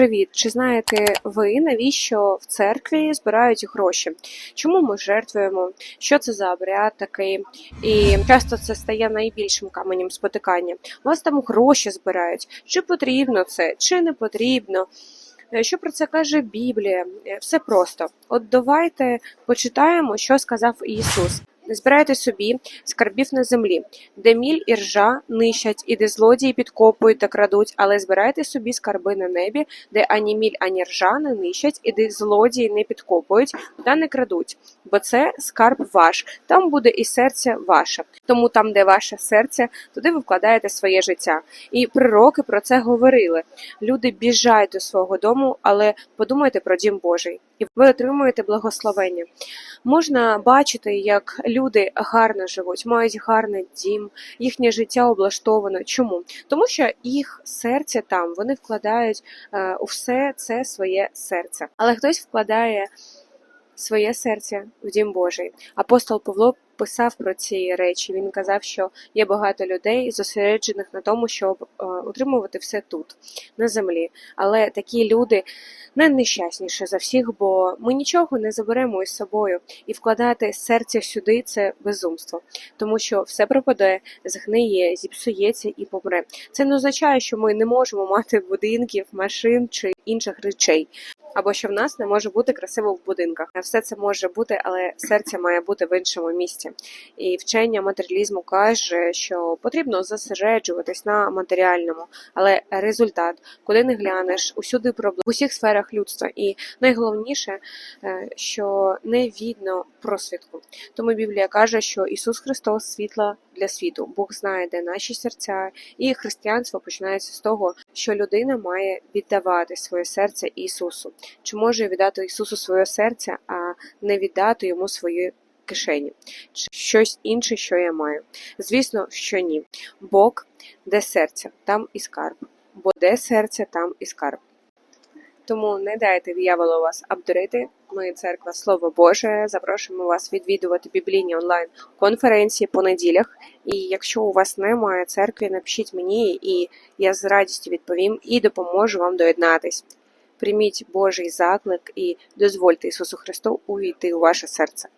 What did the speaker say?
привіт! Чи знаєте ви, навіщо в церкві збирають гроші? Чому ми жертвуємо? Що це за обряд такий? І часто це стає найбільшим каменем спотикання. У вас там гроші збирають. Чи потрібно це, чи не потрібно? Е, Що про це каже Біблія? Е, Все просто. От давайте почитаємо, що сказав Ісус. Не збирайте собі скарбів на землі, де міль і ржа нищать, і де злодії підкопують та крадуть, але збирайте собі скарби на небі, де ані міль, ані ржа не нищать, і де злодії не підкопують та не крадуть. Бо це скарб ваш, там буде і серце ваше. Тому там, де ваше серце, туди ви вкладаєте своє життя. І пророки про це говорили. Люди біжать до свого дому, але подумайте про дім Божий, і ви отримуєте благословення. Можна бачити, як люди гарно живуть, мають гарний дім, їхнє життя облаштовано. Чому? Тому що їх серце там, вони вкладають е, у все це своє серце. Але хтось вкладає своє серце в дім Божий. Апостол Павло писав про ці речі. Він казав, що є багато людей, зосереджених на тому, щоб е, утримувати все тут, на землі. Але такі люди найнещасніші за всіх, бо ми нічого не заберемо із собою, і вкладати серце сюди це безумство, тому що все пропаде, згниє, зіпсується і помре. Це не означає, що ми не можемо мати будинків, машин чи інших речей. Або що в нас не може бути красиво в будинках. Все це може бути, але серце має бути в іншому місці. І вчення матеріалізму каже, що потрібно зосереджуватись на матеріальному, але результат, куди не глянеш, усюди проблеми в усіх сферах людства. І найголовніше, е, що не видно просвідку. Тому Біблія каже, що Ісус Христос світло для світу. Бог знає, де наші серця, і християнство починається з того, що людина має віддавати своє серце Ісусу. Чи може віддати Ісусу своє серце, а не віддати йому свої кишені? Чи щось інше, що я маю? Звісно, що ні. Бог де серце, там і скарб. Бо де серце, там і скарб. Тому не дайте дияволу вас обдурити. Ми церква Слово Боже. Запрошуємо вас відвідувати біблійні онлайн конференції по неділях. І якщо у вас немає церкви, напишіть мені, і я з радістю відповім і допоможу вам доєднатись. Прийміть Божий заклик і дозвольте Ісусу Христу увійти у ваше серце.